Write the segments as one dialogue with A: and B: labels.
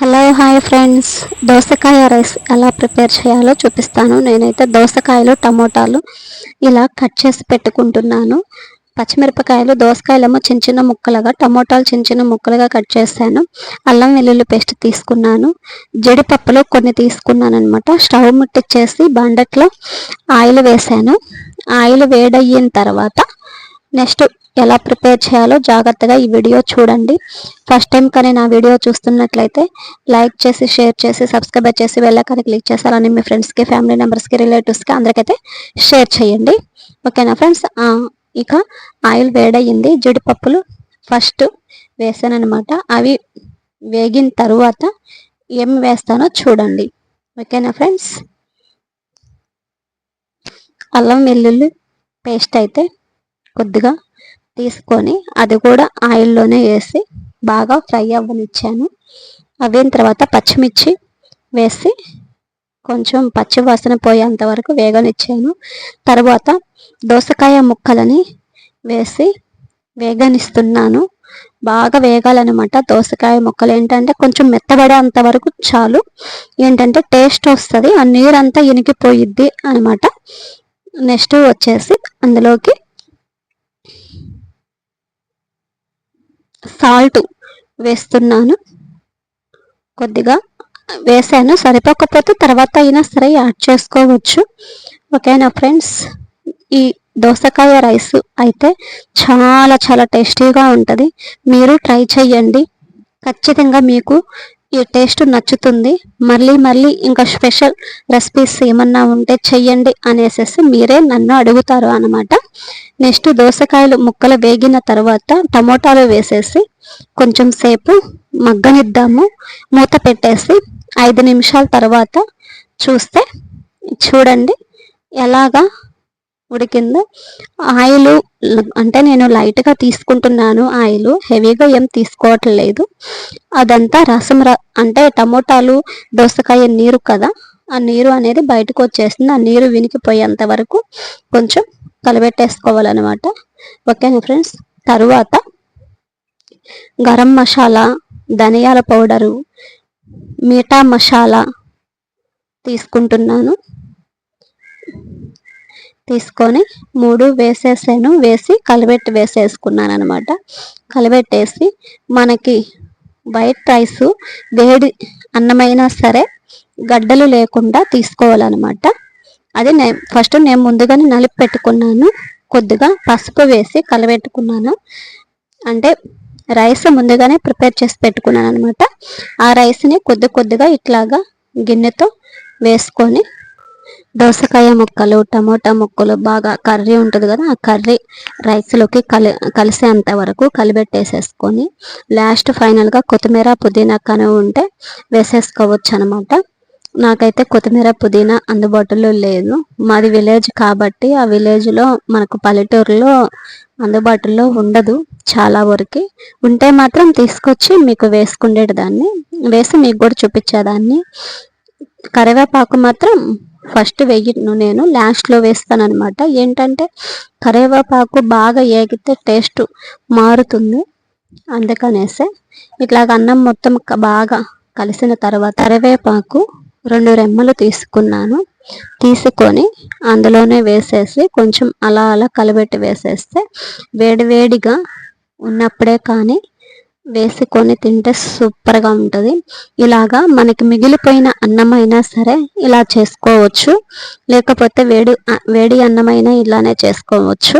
A: Hello hi friends దోసకాయ rice ఎలా prepare చేయాలో చూపిస్తాను. నేనైతే దోసకాయలు టమోటాలు ఇలా కట్ చేసి పెట్టుకుంటున్నాను. పచ్చిమిరపకాయలు దోసకాయలేమో చిన్న చిన్న ముక్కలుగా టమోటాలు చిన్న చిన్న ముక్కలుగా కట్ చేశాను. అల్లం వెల్లుల్లి పేస్ట్ తీసుకున్నాను. జడిపప్పులో కొన్ని తీసుకున్నాను అనమాట స్టవ్ ముట్టిచ్చేసి బండట్లో ఆయిల్ వేసాను ఆయిల్ వేడయిన తర్వాత నెక్స్ట్ ఎలా ప్రిపేర్ చేయాలో జాగ్రత్తగా ఈ వీడియో చూడండి. ఫస్ట్ టైం కానీ నా వీడియో చూస్తున్నట్లయితే లైక్ చేసి షేర్ చేసి సబ్స్క్రైబ్ చేసి వెళ్ళకని క్లిక్ చేశారని మీ ఫ్రెండ్స్కి ఫ్యామిలీ మెంబర్స్కి రిలేటివ్స్కి అందరికైతే షేర్ చేయండి. ఓకేనా ఫ్రెండ్స్ ఇక ఆయిల్ వేడయ్యింది. జీడిపప్పులు ఫస్ట్ వేసాను అనమాట అవి వేగిన తరువాత ఏం వేస్తానో చూడండి. ఓకేనా ఫ్రెండ్స్ అల్లం వెల్లుల్లి పేస్ట్ అయితే కొద్దిగా తీసుకొని అది కూడా ఆయిల్లోనే వేసి బాగా ఫ్రై అవ్వనిచ్చాను. అవిన తర్వాత పచ్చిమిర్చి వేసి కొంచెం పచ్చి వాసన పోయేంత వరకు వేగనిచ్చాను. తర్వాత దోసకాయ ముక్కలని వేసి వేగనిస్తున్నాను. బాగా వేగాలన్నమాట దోసకాయ ముక్కలు. ఏంటంటే కొంచెం మెత్తబడేంత వరకు చాలు. ఏంటంటే టేస్ట్ వస్తుంది ఆ నీరంతా ఇనికిపోయిద్ది అనమాట నెక్స్ట్ వచ్చేసి అందులోకి సాల్ట్ వేస్తున్నాను. కొద్దిగా వేసాను సరిపోకపోతే తర్వాత అయినా సరే యాడ్ చేసుకోవచ్చు. ఓకేనా ఫ్రెండ్స్? ఈ దోసకాయ రైస్ అయితే చాలా చాలా టేస్టీగా ఉంటుంది. మీరు ట్రై చేయండి ఖచ్చితంగా మీకు ఈ టేస్ట్ నచ్చుతుంది. మళ్ళీ మళ్ళీ ఇంకా స్పెషల్ రెసిపీస్ ఏమన్నా ఉంటే చెయ్యండి అనేసి మీరే నన్ను అడుగుతారు అనమాట నెక్స్ట్ దోసకాయలు ముక్కలు వేగిన తర్వాత టమోటాలు వేసేసి కొంచెం సేపు మగ్గనిద్దాము. మూత పెట్టేసి ఐదు నిమిషాల తర్వాత చూస్తే చూడండి ఎలాగా ఉడికిందో. ఆయిల్ అంటే నేను లైట్గా తీసుకుంటున్నాను ఆయిల్. హెవీగా ఏం తీసుకోవట్లేదు. అదంతా రసం అంటే టమోటాలు దోసకాయ నీరు కదా ఆ నీరు అనేది బయటకు వచ్చేస్తుంది. ఆ నీరు వినికిపోయేంత వరకు కొంచెం కలబెట్టేసుకోవాలన్నమాట. ఓకేనా ఫ్రెండ్స్? తరువాత గరం మసాలా ధనియాల పౌడరు మీఠా మసాలా తీసుకుంటున్నాను. తీసుకొని మూడు వేసేసాను వేసి కలిపెట్టి వేసేసుకున్నాను అనమాట కలిపెట్టేసి మనకి వైట్ రైస్ వేడి అన్నమైనా సరే గడ్డలు లేకుండా తీసుకోవాలన్నమాట. అది నేను ఫస్ట్ నేను ముందుగానే నలిపి పెట్టుకున్నాను. కొద్దిగా పసుపు వేసి కలబెట్టుకున్నాను. అంటే రైస్ ముందుగానే ప్రిపేర్ చేసి పెట్టుకున్నాను అనమాట ఆ రైస్ని కొద్ది కొద్దిగా ఇట్లాగా గిన్నెతో వేసుకొని దోసకాయ ముక్కలు టమోటా ముక్కలు బాగా కర్రీ ఉంటుంది కదా ఆ కర్రీ రైస్లోకి కలి కలిసేంత వరకు కలిపెట్టేసేసుకొని లాస్ట్ ఫైనల్గా కొత్తిమీర పుదీనా కనువ ఉంటే వేసేసుకోవచ్చు అనమాట నాకైతే కొత్తిమీర పుదీనా అందుబాటులో లేదు. మాది విలేజ్ కాబట్టి ఆ విలేజ్లో మనకు పల్లెటూరులో అందుబాటులో ఉండదు చాలా వరకు. ఉంటే మాత్రం తీసుకొచ్చి మీకు వేసుకునేదాన్ని వేసి మీకు కూడా చూపించేదాన్ని. కరివేపాకు మాత్రం ఫస్ట్ వెయ్యిను నేను లాస్ట్లో వేస్తాను అనమాట ఏంటంటే కరివేపాకు బాగా ఏగితే టేస్ట్ మారుతుంది అందుకనేసే. ఇట్లాగ అన్నం మొత్తం బాగా కలిసిన తర్వాత కరివేపాకు రెండు రెమ్మలు తీసుకున్నాను. తీసుకొని అందులోనే వేసేసి కొంచెం అలా అలా కలబెట్టి వేసేస్తే వేడివేడిగా ఉన్నప్పుడే కానీ వేసుకొని తింటే సూపర్గా ఉంటుంది. ఇలాగా మనకి మిగిలిపోయిన అన్నమైనా సరే ఇలా చేసుకోవచ్చు. లేకపోతే వేడి వేడి అన్నమైనా ఇలానే చేసుకోవచ్చు.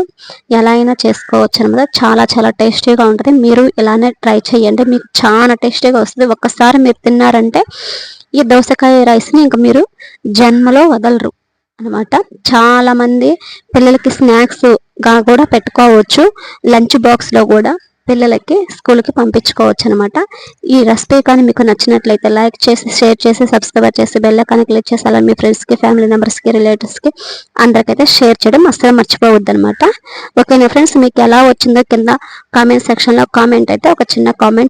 A: ఎలా అయినా చేసుకోవచ్చు అనమాట చాలా చాలా టేస్టీగా ఉంటుంది. మీరు ఇలానే ట్రై చేయండి. మీకు చాలా టేస్టీగా వస్తుంది. ఒక్కసారి మీరు తిన్నారంటే ఈ దోసకాయ రైస్ని ఇంకా మీరు జన్మలో వదలరు అనమాట చాలా మంది పిల్లలకి స్నాక్స్గా కూడా పెట్టుకోవచ్చు. లంచ్ బాక్స్లో కూడా. పిల్లలకి స్కూల్కి పంపించుకోవచ్చు అనమాట ఈ రెసిపీ కానీ మీకు నచ్చినట్లయితే లైక్ చేసి షేర్ చేసి సబ్స్క్రైబ్ చేసి బెల్ కానీ క్లిక్ చేసి అలా మీ ఫ్రెండ్స్కి ఫ్యామిలీ మెంబర్స్కి రిలేటివ్స్కి అందరికైతే షేర్ చేయడం అస్సలు మర్చిపోవద్దు అనమాట ఓకేనా ఫ్రెండ్స్ మీకు ఎలా వచ్చిందో కింద కామెంట్ సెక్షన్లో కామెంట్ అయితే ఒక చిన్న కామెంట్